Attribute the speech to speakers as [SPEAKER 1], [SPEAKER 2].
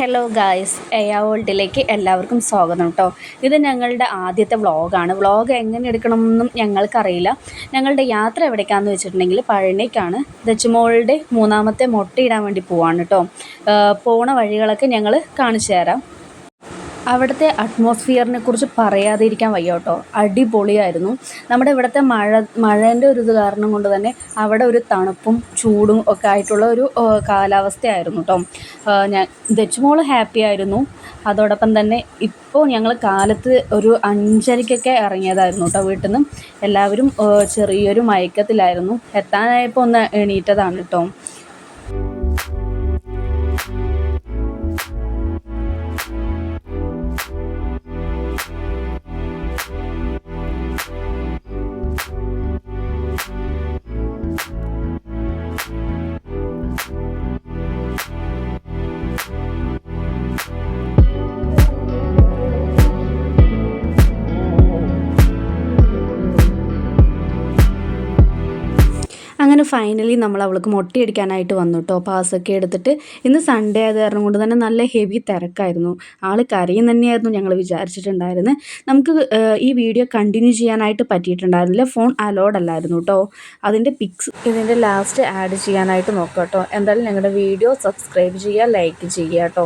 [SPEAKER 1] Hello guys എയാ വേൾഡിലേക്ക് എല്ലാവർക്കും സ്വാഗതം കേട്ടോ ഇത് ഞങ്ങളുടെ ആദ്യത്തെ വ്ളോഗാണ്. വ്ളോഗ് എങ്ങനെ എടുക്കണമെന്നും ഞങ്ങൾക്കറിയില്ല. ഞങ്ങളുടെ യാത്ര എവിടേക്കാന്ന് വെച്ചിട്ടുണ്ടെങ്കിൽ പഴനിക്കാണ്. ദച്ചുമോളുടെ മൂന്നാമത്തെ മുട്ടയിടാൻ വേണ്ടി പോവാണ് കേട്ടോ പോണ വഴികളൊക്കെ ഞങ്ങൾ കാണിച്ചു തരാം അവിടുത്തെ അറ്റ്മോസ്ഫിയറിനെ കുറിച്ച് പറയാതിരിക്കാൻ വയ്യ കേട്ടോ. അടിപൊളിയായിരുന്നു. നമ്മുടെ ഇവിടുത്തെ മഴ മഴേന്റെ ഒരു ഇത് കാരണം കൊണ്ട് തന്നെ അവിടെ ഒരു തണുപ്പും ചൂടും ഒക്കെ ആയിട്ടുള്ള ഒരു കാലാവസ്ഥയായിരുന്നു കേട്ടോ. ഞാൻ ദച്ചുമോൾ ഹാപ്പി ആയിരുന്നു. അതോടൊപ്പം തന്നെ ഇപ്പോൾ ഞങ്ങൾ കാലത്ത് ഒരു അഞ്ചരയ്ക്കൊക്കെ ഇറങ്ങിയതായിരുന്നു കേട്ടോ വീട്ടിൽ നിന്ന് എല്ലാവരും ചെറിയൊരു മയക്കത്തിലായിരുന്നു. എത്താനായപ്പോൾ ഒന്ന് എണീറ്റതാണ് കേട്ടോ. അങ്ങനെ ഫൈനലി നമ്മൾ അവൾക്ക് മുട്ടയടിക്കാനായിട്ട് വന്നു കേട്ടോ പാസ്സൊക്കെ എടുത്തിട്ട് ഇന്ന് സൺഡേ ആയത് കാരണം കൊണ്ട് തന്നെ നല്ല ഹെവി തിരക്കായിരുന്നു. ആൾ കരയും തന്നെയായിരുന്നു ഞങ്ങൾ വിചാരിച്ചിട്ടുണ്ടായിരുന്നത് നമുക്ക് ഈ വീഡിയോ കണ്ടിന്യൂ ചെയ്യാനായിട്ട് പറ്റിയിട്ടുണ്ടായിരുന്നില്ല. ഫോൺ അലോഡ് അല്ലായിരുന്നു കേട്ടോ അതിന്റെ പിക്സ് ഇതിന്റെ ലാസ്റ്റ് ആഡ് ചെയ്യാനായിട്ട് നോക്കാം കേട്ടോ എന്തായാലും ഞങ്ങളുടെ വീഡിയോ സബ്സ്ക്രൈബ് ചെയ്യുക ലൈക്ക് ചെയ്യുക കേട്ടോ